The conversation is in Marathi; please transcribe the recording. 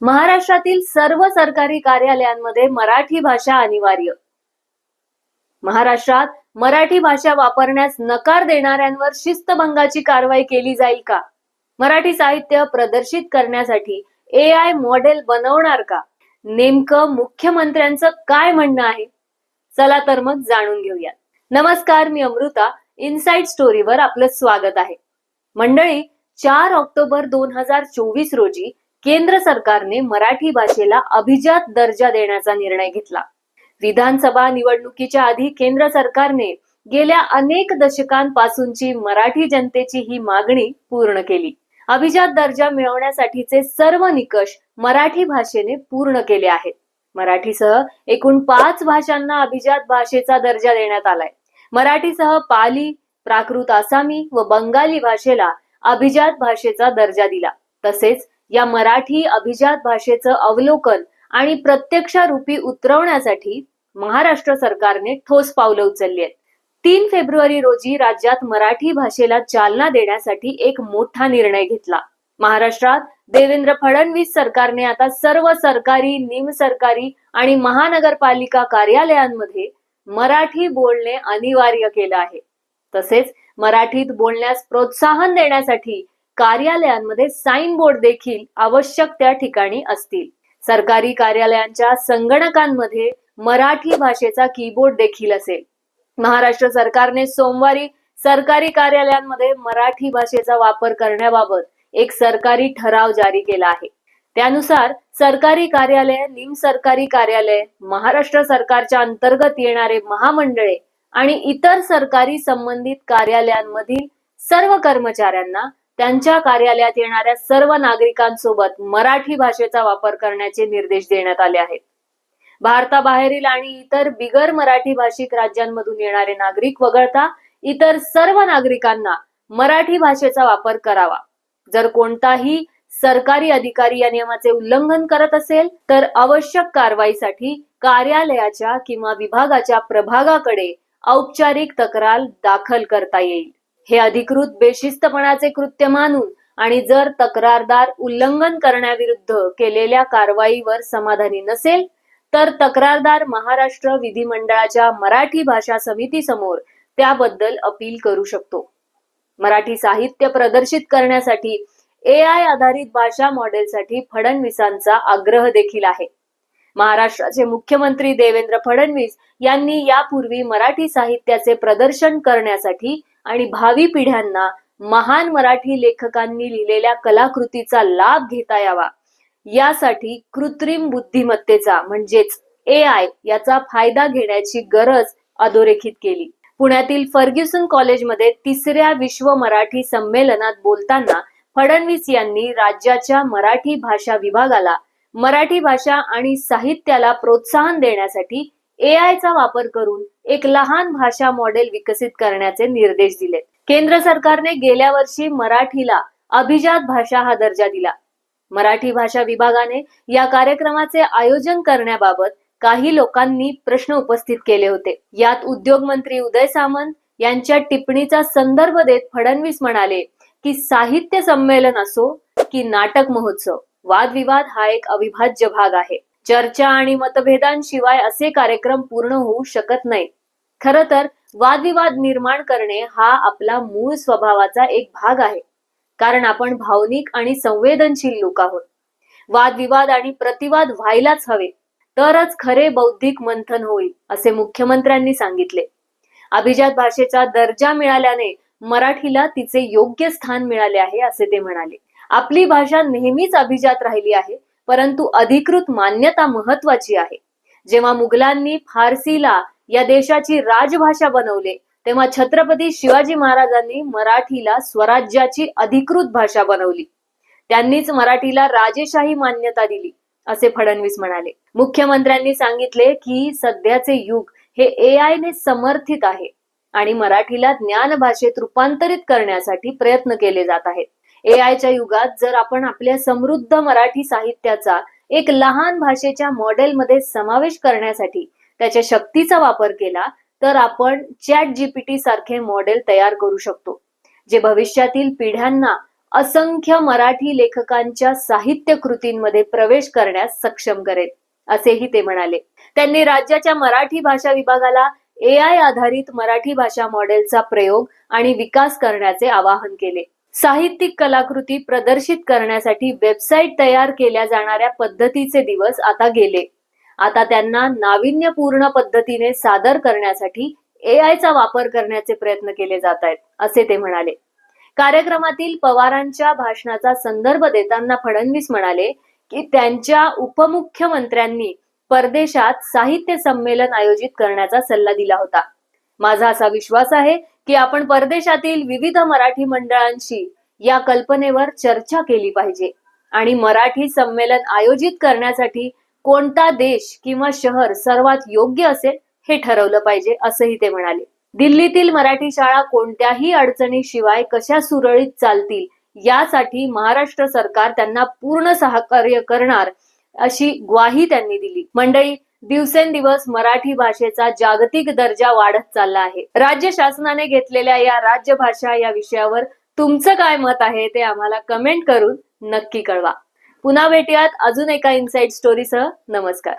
महाराष्ट्रातील सर्व सरकारी कार्यालयांमध्ये मराठी भाषा अनिवार्य. महाराष्ट्रात मराठी भाषा वापरण्यास नकार देणाऱ्यांवर शिस्तभंगाची कारवाई केली जाईल का? मराठी साहित्य प्रदर्शित करण्यासाठी ए आय मॉडेल बनवणार का? नेमकं मुख्यमंत्र्यांचं काय म्हणणं आहे? चला तर मग जाणून घेऊया नमस्कार मी अमृता. इनसाइड स्टोरीवर आपलं स्वागत आहे. मंडळी चार ऑक्टोबर दोन हजार चोवीस रोजी केंद्र सरकारने मराठी भाषेला अभिजात दर्जा देण्याचा निर्णय घेतला. विधानसभा निवडणुकीच्या आधी केंद्र सरकारने गेल्या अनेक दशकांपासूनची मराठी जनतेची ही मागणी पूर्ण केली. अभिजात दर्जा मिळवण्यासाठीचे सर्व निकष मराठी भाषेने पूर्ण केले आहेत. मराठीसह एकूण पाच भाषांना अभिजात भाषेचा दर्जा देण्यात आलाय. मराठीसह पाली प्राकृत आसामी व बंगाली भाषेला अभिजात भाषेचा दर्जा दिला. तसेच या मराठी अभिजात भाषेचं अवलोकन आणि प्रत्यक्षारूपी उतरवण्यासाठी महाराष्ट्र सरकारने ठोस पावलं उचलली आहेत. तीन फेब्रुवारी रोजी राज्यात मराठी भाषेला चालना देण्यासाठी एक मोठा निर्णय घेतला. महाराष्ट्रात देवेंद्र फडणवीस सरकारने आता सर्व सरकारी निमसरकारी आणि महानगरपालिका कार्यालयांमध्ये मराठी बोलणे अनिवार्य केलं आहे. तसेच मराठीत बोलण्यास प्रोत्साहन देण्यासाठी कार्यालयांमध्ये साईन बोर्ड देखील आवश्यक त्या ठिकाणी असतील. सरकारी कार्यालयांच्या संगणकांमध्ये मराठी भाषेचा कीबोर्ड देखील असेल. महाराष्ट्र सरकारने सोमवारी सरकारी कार्यालयांमध्ये मराठी भाषेचा वापर करण्याबाबत एक सरकारी ठराव जारी केला आहे. त्यानुसार सरकारी कार्यालय निमसरकारी कार्यालय महाराष्ट्र सरकारच्या अंतर्गत येणारे महामंडळे आणि इतर सरकारी संबंधित कार्यालयांमधील सर्व कर्मचाऱ्यांना त्यांच्या कार्यालयात येणाऱ्या सर्व नागरिकांसोबत मराठी भाषेचा वापर करण्याचे निर्देश देण्यात आले आहेत. भारताबाहेरील आणि इतर बिगर मराठी भाषिक राज्यांमधून येणारे नागरिक वगळता इतर सर्व नागरिकांना मराठी भाषेचा वापर करावा. जर कोणताही सरकारी अधिकारी या नियमाचे उल्लंघन करत असेल तर आवश्यक कारवाईसाठी कार्यालयाच्या किंवा विभागाच्या प्रभागाकडे औपचारिक तक्रार दाखल करता येईल. हे अधिकृत बेशिस्तपणाचे कृत्य मानून आणि जर तक्रारदार उल्लंघन करण्याविरुद्ध केलेल्या कारवाईवर समाधानी नसेल तर तक्रारदार महाराष्ट्र विधिमंडळाच्या मराठी भाषा समितीसमोर त्याबद्दल अपील करू शकतो. मराठी साहित्य प्रदर्शित करण्यासाठी ए आय आधारित भाषा मॉडेलसाठी फडणवीसांचा आग्रह देखील आहे. महाराष्ट्राचे मुख्यमंत्री देवेंद्र फडणवीस यांनी यापूर्वी मराठी साहित्याचे प्रदर्शन करण्यासाठी आणि भावी पिढ्यांना महान मराठी लेखकांनी लिहिलेल्या कलाकृतीचा लाभ घेता यावा. यासाठी कृत्रिम बुद्धिमत्तेचा म्हणजेच ए आय याचा फायदा घेण्याची गरज अधोरेखित केली. पुण्यातील फर्ग्युसन कॉलेजमध्ये तिसऱ्या विश्व मराठी संमेलनात बोलताना फडणवीस यांनी राज्याच्या मराठी भाषा विभागाला मराठी भाषा आणि साहित्याला प्रोत्साहन देण्यासाठी ए चा वापर करून एक लहान भाषा मॉडेल विकसित करण्याचे निर्देश दिले. केंद्र सरकारने गेल्या वर्षी मराठीला अभिजात भाषा हा दर्जा दिला. मराठी भाषा विभागाने या कार्यक्रमाचे आयोजन करण्याबाबत काही लोकांनी प्रश्न उपस्थित केले होते. यात उद्योग मंत्री उदय सामंत यांच्या टिप्पणीचा संदर्भ देत फडणवीस म्हणाले की साहित्य संमेलन असो की नाटक महोत्सव वादविवाद हा एक अविभाज्य भाग आहे. चर्चा आणि मतभेदांशिवाय असे कार्यक्रम पूर्ण होऊ शकत नाही खर तर वादविवाद निर्माण करणे हा आपला मूळ स्वभावाचा एक भाग आहे. कारण आपण भावनिक आणि संवेदनशील लोक आहोत. वादविवाद आणि प्रतिवाद व्हायलाच हवे. तरच खरे बौद्धिक मंथन होईल असे मुख्यमंत्र्यांनी सांगितले. अभिजात भाषेचा दर्जा मिळाल्याने मराठीला तिचे योग्य स्थान मिळाले आहे असे ते म्हणाले. आपली भाषा नेहमीच अभिजात राहिली आहे परंतु अधिकृत मान्यता महत्वाची आहे. जेव्हा मुघलांनी फारसीला या देशाची राजभाषा बनवले. तेव्हा छत्रपती शिवाजी महाराजांनी मराठीला स्वराज्याची अधिकृत भाषा बनवली. त्यांनीच मराठीला राजेशाही मान्यता दिली असे फडणवीस म्हणाले. मुख्यमंत्र्यांनी सांगितले की सध्याचे युग हे ए आय ने समर्थित आहे आणि मराठीला ज्ञान भाषेत रूपांतरित करण्यासाठी प्रयत्न केले जात आहेत. ए आयच्या युगात जर आपण आपल्या समृद्ध मराठी साहित्याचा एक लहान भाषेच्या मॉडेलमध्ये समावेश करण्यासाठी त्याच्या शक्तीचा वापर केला तर आपण चॅट जीपीटी सारखे मॉडेल तयार करू शकतो जे भविष्यातील पिढ्यांना असंख्य मराठी लेखकांच्या साहित्य कृतींमध्ये प्रवेश करण्यास सक्षम करेल असेही ते म्हणाले. त्यांनी राज्याच्या मराठी भाषा विभागाला ए आय आधारित मराठी भाषा मॉडेलचा प्रयोग आणि विकास करण्याचे आवाहन केले. साहित्यिक कलाकृती प्रदर्शित करण्यासाठी वेबसाईट तयार केल्या जाणाऱ्या पद्धतीचे दिवस आता गेले. आता त्यांना नाविन्यपूर्ण पद्धतीने सादर करण्यासाठी ए चा वापर करण्याचे प्रयत्न केले जात आहेत असे ते म्हणाले. कार्यक्रमातील पवारांच्या भाषणाचा संदर्भ देताना फडणवीस म्हणाले की त्यांच्या उपमुख्यमंत्र्यांनी परदेशात साहित्य संमेलन आयोजित करण्याचा सल्ला दिला होता. माझा असा विश्वास आहे की आपण परदेशातील विविध मराठी मंडळांशी या कल्पनेवर चर्चा केली पाहिजे आणि मराठी संमेलन आयोजित करण्यासाठी कोणता देश किंवा शहर सर्वात योग्य असेल हे ठरवलं पाहिजे असंही ते म्हणाले. दिल्लीतील मराठी शाळा कोणत्याही अडचणीशिवाय कशा सुरळीत चालतील यासाठी महाराष्ट्र सरकार त्यांना पूर्ण सहकार्य करणार अशी ग्वाही त्यांनी दिली. मंडळी दिवसेंदिवस मराठी भाषेचा जागतिक दर्जा वाढत चालला आहे. राज्य शासनाने घेतलेल्या या राज्यभाषा या विषयावर तुमचं काय मत आहे ते आम्हाला कमेंट करून नक्की कळवा. पुन्हा भेटूयात अजून एका इनसाइड स्टोरीसह नमस्कार.